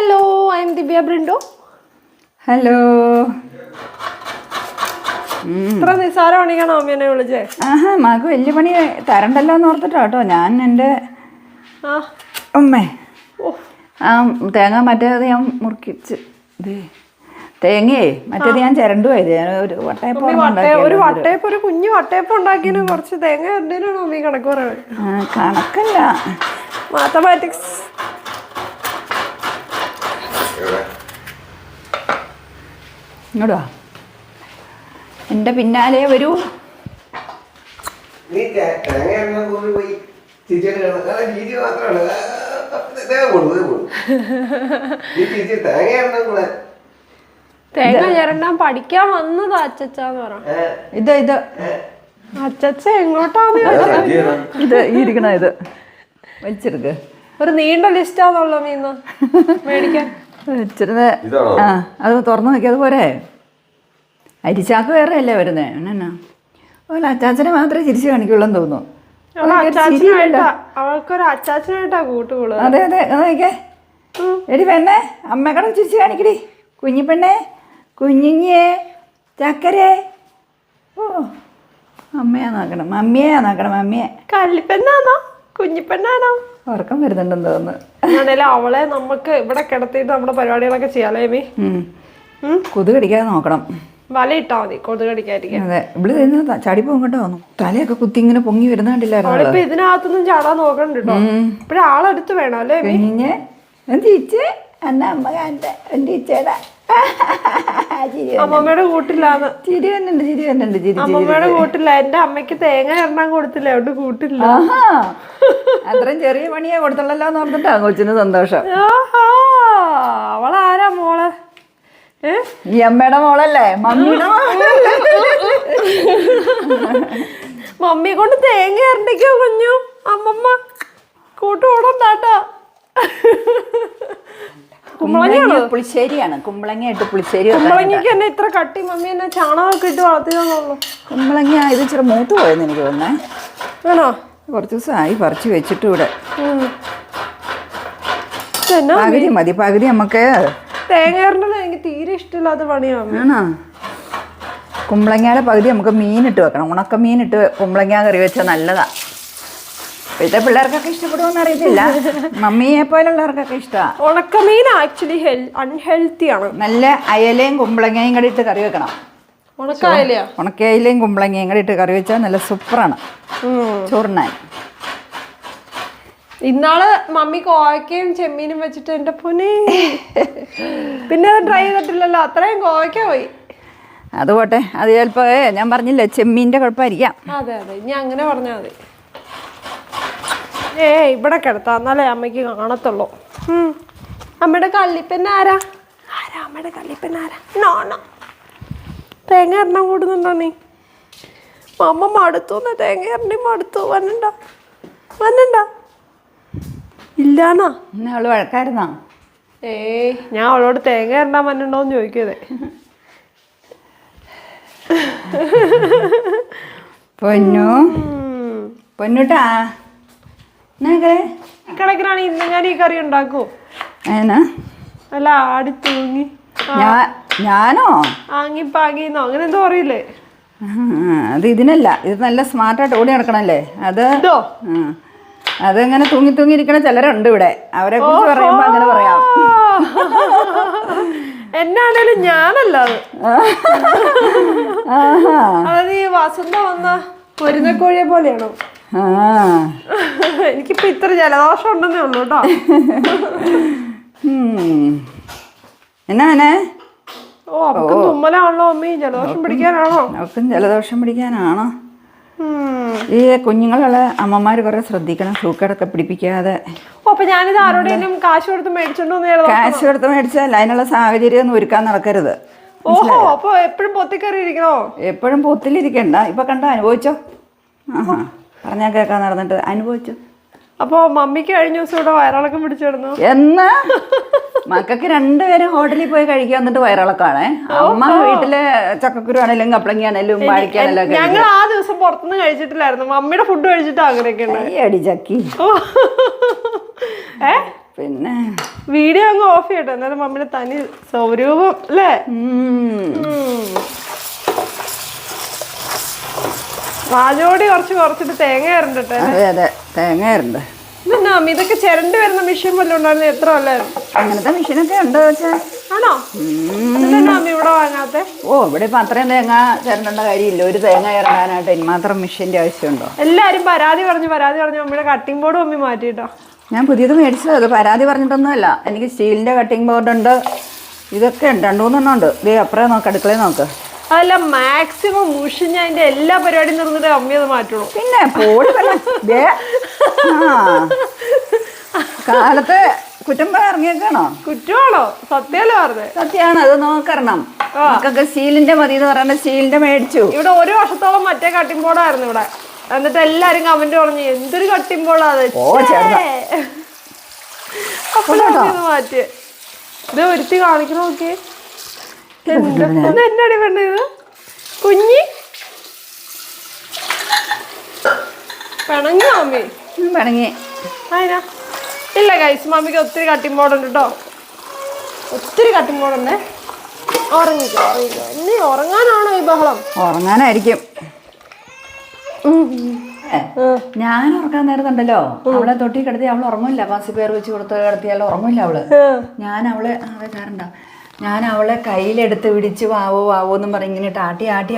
Hello I am Divya Brindo hello ഇത്ര നിസ്സാരമാണിക്കാണോ അമ്മ എന്നെ വിളിച്ചേ? ആഹാ മകു വലിയ പണി തരണ്ടല്ലോ എന്ന് ഓർത്തിട്ടോ കേട്ടോ. ഞാൻ എന്റെ ഉമ്മേ. ആ തേങ്ങ മറ്റേത് ഞാൻ മുറിക്കിച്ച് തേങ്ങയെ മറ്റേത് ഞാൻ ചിരണ്ടുപോയത് ഞാൻ ഒരു വട്ടയപ്പം ഒരു. വട്ടയപ്പ് ഒരു കുഞ്ഞു വട്ടയപ്പ് ഉണ്ടാക്കിയതിന് കുറച്ച് തേങ്ങ കണക്ക് ആ, കണക്കല്ല. മാത്തമാറ്റിക്സ് ഇങ്ങോട്ട് വാ. എന്റെ പിന്നാലെ വരൂ. തേങ്ങ ചിരണ്ടാൻ പഠിക്കാൻ വന്നതാ അച്ചച്ചാന്ന് പറ. ഇത് ഇത്. അച്ചച്ച എങ്ങോട്ടാന്ന് ഇത് ഇരിക്കണ ഇത്. വലിച്ചെടുക്ക്. ഒരു നീണ്ട ലിസ്റ്റാന്നുള്ളോ മീന്ന്. മേടിക്കാൻ. വെച്ചിരുന്ന് ഇതാണോ? ആ അത് തുറന്നു നോക്കിയത് പോരെ? അരിച്ചാക്ക് വേറെ അല്ലേ വരുന്നേ? എന്നാ? ഓല അച്ചാച്ചനെ മാത്രമേ ചിരിച്ചു കാണിക്കുള്ളൂ എന്ന് തോന്നുന്നു അതെ അതെ നോക്കേ എടി പെണ്ണേ അമ്മക്കട ചിരിച്ചു കാണിക്കടി. കുഞ്ഞിപ്പെണ്ണേ കുഞ്ഞിഞ്ഞേ ചക്കരെ. ഓ അമ്മയാ നോക്കണം മമ്മിയാ നോക്കണം അമ്മയെ കല്ലിപ്പെണ്ണാണോ കുഞ്ഞിപ്പെണ്ണാണോ? ഉറക്കം വരുന്നുണ്ടെന്ന് തോന്നുന്നു. ആണേലും അവളെ നമുക്ക് ഇവിടെ കിടത്തിയിട്ട് നമ്മുടെ പരിപാടികളൊക്കെ ചെയ്യാലേ മീ. കൊതു കടിക്കാതെ നോക്കണം. വല ഇട്ടാ മതി കൊതു കടിക്കാതിരിക്കാൻ. അതെ ഇവിടെ നിന്ന് ചാടി പോകും കേട്ടോ തലയൊക്കെ കുത്തി ഇങ്ങനെ പൊങ്ങി വരുന്ന കണ്ടില്ലായിരുന്നു അവളിപ്പോ ഇതിനകത്തൊന്നും ചാടാൻ നോക്കണ്ട കേട്ടോ. ഇപ്പഴും ആളെടുത്ത് വേണം അല്ലേ മീ എന്നാ അമ്മ ടീച്ചേടാ ചിരി വന്നു. അമ്മമ്മയുടെ കൂട്ടില്ലാന്ന്. ചിരി വന്നുണ്ട് ചിരി വന്നുണ്ട് ചിരി അമ്മമ്മയുടെ കൂട്ടില്ല. എന്റെ അമ്മയ്ക്ക് തേങ്ങ എണ്ണം കൊടുത്തില്ല. അവിടെ കൂട്ടില്ല. അത്രയും ചെറിയ പണിയാ കൊടുത്തുള്ളല്ലോ എന്ന് ഓർത്തിട്ടാ കൊച്ചിന് സന്തോഷം. അവളാരാ മോളെ? ഈ അമ്മയുടെ മോളല്ലേ? മമ്മിയുടെ മമ്മി മമ്മിയെ കൊണ്ട് തേങ്ങ ഇരണ്ടിക്കോ കുഞ്ഞു? അമ്മമ്മ കൂട്ടുകൂടം താട്ടാ കുമ്പളങ്ങ പുളിശ്ശേരിയാണ്. കുമ്പളങ്ങയായിട്ട് പുളിശ്ശേരി കുമ്പളങ്ങക്ക് തന്നെ എന്നെ ഇത്ര കട്ടി മമ്മി എന്നെ ചാണകമൊക്കെ ഇട്ട് വളർത്തിയതാണല്ലോ. കുമ്പളങ്ങ ഇത് ഇച്ചിരി മൂത്ത് പോയെന്ന് എനിക്ക് തോന്നേ ആണോ? കുറച്ച് ദിവസമായി പറിച്ച് വെച്ചിട്ട് ഇവിടെ. പകുതി മതി പകുതി നമുക്ക് തേങ്ങ എനിക്ക് തീരെ ഇഷ്ടമില്ലാത്ത പണിയാണ് ആണോ? കുമ്പളങ്ങയുടെ പകുതി നമുക്ക് മീനിട്ട് വെക്കണം. ഉണക്ക മീനിട്ട് കുമ്പളങ്ങ കറി വെച്ചാൽ നല്ലതാ. ഇപ്പോഴത്തെ പിള്ളേർക്കൊക്കെ ഇഷ്ടപ്പെടുമെന്ന് അറിയത്തില്ല. മമ്മിയെ പോലുള്ളവർക്കൊക്കെ ഇഷ്ടമാണ് ഉണക്കമീൻ ആക്ച്വലി ഹെൽ അൺഹെൽത്തി ആണ്. നല്ല അയലയും കുമ്പളങ്ങയും കൂടി ഇട്ട് കറി വെക്കണം. ഉണക്കായാലെയാ ഉണക്കയിലയും കുമ്പളങ്ങയും കൂടി ഇട്ട് കറി വെച്ചാൽ നല്ല സൂപ്പറാണ്. ചോറിനായി. ഇന്നാൾ മമ്മി കോവയ്ക്കയും ചെമ്മീനും വെച്ചിട്ട് എന്റെ പൊന്നെ. പിന്നെ അത് ട്രൈ ചെയ്തിട്ടില്ലല്ലോ അത്രയും കോവയ്ക്ക പോയി. അത് പോട്ടെ അത് ചിലപ്പോ ഞാൻ പറഞ്ഞില്ലേ ചെമ്മീന്റെ കുഴപ്പമായിരിക്കാം. അതെ അതെ ഇനി അങ്ങനെ പറഞ്ഞാൽ മതി. ഏ ഇവിടെ കിടത്താം. എന്നാലേ അമ്മയ്ക്ക് കാണത്തുള്ളൂ. അമ്മയുടെ കല്ലിപ്പന്നെ ആരാ? ആരാ അമ്മയുടെ കല്ലിപ്പന്നെ ആരാ? നോണ തേങ്ങ എണ്ണം കൂടുന്നുണ്ടോ നീ? അമ്മ മടുത്തു എന്നാ തേങ്ങ എണ്ണി മടുത്തു. വന്നണ്ട? വന്നണ്ട? ഇല്ലാന്നാ? അവൾ വഴക്കായിരുന്നാ? ഏ ഞാൻ അവളോട് തേങ്ങ എണ്ണാൻ വന്നിണ്ടോന്ന് ചോദിക്കതേ പൊന്നു. പൊന്നുട്ടാ. എന്നാ ഇക്കണക്കിനാണ് ഇന്ന് ഞാൻ ഈ കറി ഉണ്ടാക്കൂ. അല്ല ആടി തൂങ്ങി. ഞാനോ? ആങ്ങി പാങ്ങിന്നോ അങ്ങനെ എന്തോ അറിയില്ലേ അത് ഇതിനല്ല. ഇത് നല്ല സ്മാർട്ടായിട്ട് ഓടി നടക്കണല്ലേ? അത് അതെങ്ങനെ തൂങ്ങി തൂങ്ങി ഇരിക്കണ ചിലരുണ്ട് ഇവിടെ. അവരെ കുറിച്ച് പറയുമ്പോ അങ്ങനെ പറയാം. എന്നാണേലും ഞാനല്ല അത്. ഈ വസന്ത വന്ന പൊരുന്നക്കോഴിയെ പോലെയാണോ? ആ. എനിക്കിപ്പോ ഇത്ര ജലദോഷം ഉണ്ടെന്നേ ഉള്ളൂ കേട്ടോ. എന്നാ ഓ തുമ്മലാണല്ലോ അമ്മി. ജലദോഷം പിടിക്കാനാണോ? ജലദോഷം പിടിക്കാനാണോ. ഈ കുഞ്ഞുങ്ങളെ അമ്മമാര് കുറെ ശ്രദ്ധിക്കണം സൂക്കേടൊക്കെ പിടിപ്പിക്കാതെ. ഓ അപ്പൊ ഞാനിത് ആരോടെങ്കിലും കാശ് കൊടുത്ത് മേടിച്ചോണ്ട് കാശ് കൊടുത്ത് മേടിച്ചാൽ അതിനുള്ള സാഹചര്യം ഒന്നും ഒരുക്കാൻ നടക്കരുത്. ഓഹോ അപ്പൊ എപ്പോഴും പൊത്തിക്കറിയിരിക്കണോ? എപ്പോഴും പൊത്തിലിരിക്കണ്ട. ഇപ്പൊ കണ്ട അനുഭവിച്ചോ? ആഹാ. പറഞ്ഞാൽ കേൾക്കാൻ നടന്നിട്ട് അനുഭവിച്ചു? അപ്പൊ മമ്മിക്ക് കഴിഞ്ഞ ദിവസം ഇവിടെ വയറിളക്കം പിടിച്ചിടുന്നു എന്ന്? മക്കൾക്ക് രണ്ടുപേരും ഹോട്ടലിൽ പോയി കഴിക്കാൻ എന്നിട്ട് വയറിളക്കാണേ അമ്മ വീട്ടിലെ ചക്കക്കുരു ആണെങ്കിലും ആണേലും ആണെങ്കിലും വാഴിക്കാനെല്ലാം ഞങ്ങൾ ആ ദിവസം പുറത്തുനിന്ന് കഴിച്ചിട്ടില്ലായിരുന്നു. മമ്മിയുടെ ഫുഡ് കഴിച്ചിട്ട് അങ്ങനെയൊക്കെ ഈ അടി ചക്കി. ഏ? പിന്നെ? വീഡിയോ അങ്ങ് ഓഫ് ചെയ്യട്ടെ. എന്നാലും മമ്മിയുടെ തനി സ്വരൂപം അല്ലേ? ഉം. കുറച്ച് കുറച്ചിട്ട് തേങ്ങ ഇറണ്ടിട്ട് അതെ അതെ. തേങ്ങ ഇറണ്ട് അമ്മ ഇതൊക്കെ ചിരണ്ടി വരുന്ന മെഷീൻ വല്ലതും ഉണ്ടായിരുന്നു എത്ര കൊല്ലായിരുന്നു അങ്ങനത്തെ മെഷീനൊക്കെ ഉണ്ട് ആണോ? അമ്മ ഇവിടെ വാങ്ങാത്തെ? ഓ ഇവിടെ ഇപ്പം അത്രയും തേങ്ങ ചിരണ്ടേണ്ട കാര്യമില്ല. ഒരു തേങ്ങ ഇറങ്ങാനായിട്ട് ഇനി മാത്രം മെഷീന്റെ ആവശ്യമുണ്ടോ? എല്ലാരും പരാതി പറഞ്ഞു പരാതി പറഞ്ഞു. അമ്മയുടെ കട്ടിംഗ് ബോർഡ് മമ്മി മാറ്റിട്ടോ ഞാൻ പുതിയത് മേടിച്ചത്. അത് പരാതി പറഞ്ഞിട്ടൊന്നുമല്ല. എനിക്ക് സ്റ്റീലിന്റെ കട്ടിംഗ് ബോർഡ് ഉണ്ട്. ഇതൊക്കെ ഉണ്ട്. രണ്ടു മൂന്നെണ്ണം ഉണ്ട്. ദേ അപ്പുറം നോക്ക് അടുക്കളയിൽ നോക്ക്. അതല്ല മാക്സിമം മുഷിഞ്ഞ അതിന്റെ എല്ലാ പരിപാടിയും നിർന്നിട്ട് അമ്മി അത് മാറ്റണം പിന്നെ കാലത്ത് കുറ്റം ഇറങ്ങിയേക്കാണോ? കുറ്റമാണോ? സത്യല്ലേ പറഞ്ഞത് സത്യമാണ് അത് നോക്കണം നമുക്കൊക്കെ സ്റ്റീലിന്റെ മതി എന്ന് പറയുന്നത് സ്റ്റീലിന്റെ മേടിച്ചു. ഇവിടെ ഒരു വർഷത്തോളം മറ്റേ കട്ടിംഗ് ബോർഡായിരുന്നു ഇവിടെ. എന്നിട്ട് എല്ലാരും കമന്റ് പറഞ്ഞു എന്തൊരു കട്ടിമ്പോളാ അത്. അപ്പൊ ഇത് ഒരുത്തി കാണിക്കണ നോക്കിയേ? എന്നടി പറഞ്ഞത്? കുഞ്ഞി? പിണങ്ങി മമ്മി വേണമെങ്കിൽ അതിനാ ഇല്ല കൈസ് മമ്മിക്ക് ഒത്തിരി ഉണ്ട് കേട്ടോ ഒത്തിരി ഉണ്ടേ. ഉറങ്ങിക്കോ ഉറങ്ങിക്കോ. നീ ഉറങ്ങാനാണോ ഈ ബഹളം? ഉറങ്ങാനായിരിക്കും. ഞാൻ ഉറക്കാൻ നേരത്തുണ്ടല്ലോ. അവളെ തൊട്ടി കിടത്തി അവൾ ഉറങ്ങില്ല പാസി പേർ വെച്ച് കൊടുത്ത് കിടത്തിയാൽ ഉറങ്ങില്ല അവൾ. ഞാൻ അവളെ അതെ കാരണ്ട ഞാൻ അവളെ കയ്യിലെടുത്ത് പിടിച്ച് വാവോ വാവോ എന്ന് പറഞ്ഞ് ഇങ്ങനെ ആട്ടി ആട്ടി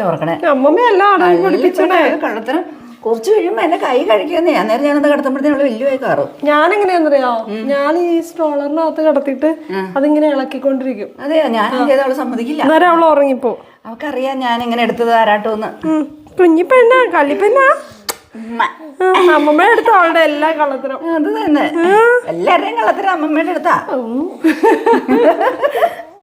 പഠിപ്പിച്ചണേ കള്ളത്തിന് കുറച്ച് കഴിയുമ്പോൾ എന്നെ കൈ ഞാൻ അന്നേരം ഞാനത് കിടത്തുമ്പോഴത്തേനും അവൾ വലിയ കയറും. ഞാൻ എങ്ങനെയാന്നറിയോ ഞാൻ ഈ സ്ട്രോളറിനകത്ത് കിടത്തിയിട്ട് അതിങ്ങനെ ഇളക്കിക്കൊണ്ടിരിക്കും. അതെ ഞാൻ ചെയ്ത അവൾ സമ്മതിക്കില്ല. നേരെ അവൾ ഉറങ്ങിപ്പോ. അവൾക്കറിയാം ഞാൻ എങ്ങനെ എടുത്തത് ആരാട്ടോന്ന് കുഞ്ഞിപ്പെണ്ണ കള്ളിപ്പെണ്ണ അമ്മമ്മ എടുത്ത അവളുടെ എല്ലാ കള്ളത്തിനും അത് തന്നെ. എല്ലാവരുടെയും കള്ളത്തരം അമ്മമ്മയുടെ അടുത്താ.